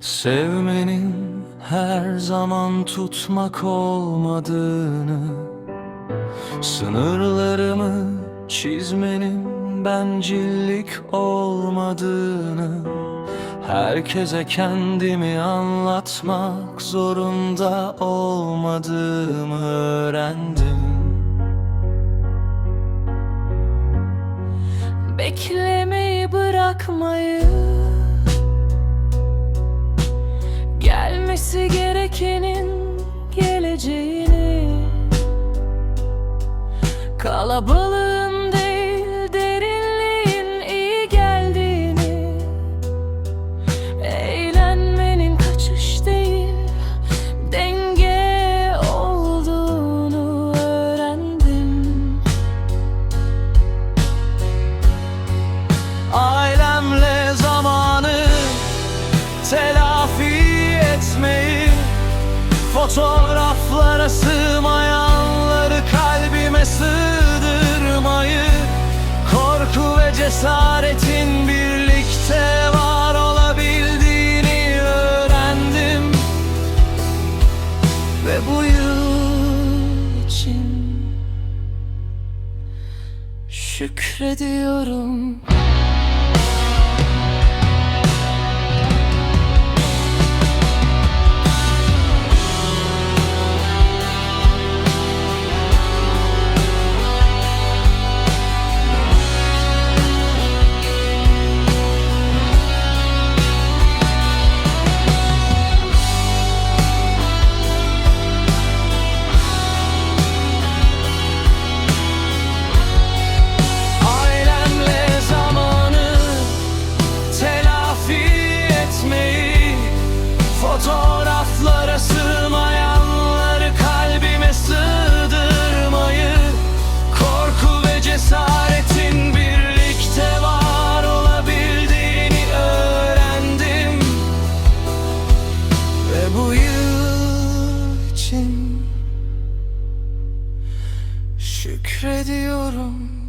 Sevmenin her zaman tutmak olmadığını Sınırlarımı çizmenin bencillik olmadığını Herkese kendimi anlatmak zorunda olmadığımı öğrendim. Beklemeyi bırakmayı Gerekenin geleceğini Kalabalığın Fotoğraflara sığmayanları kalbime sığdırmayı Korku ve cesaretin birlikte var olabildiğini öğrendim. Ve bu yıl için şükrediyorum Fotoğraflara sığmayanları kalbime sığdırmayı Korku ve cesaretin birlikte var olabildiğini öğrendim. Ve bu yıl için şükrediyorum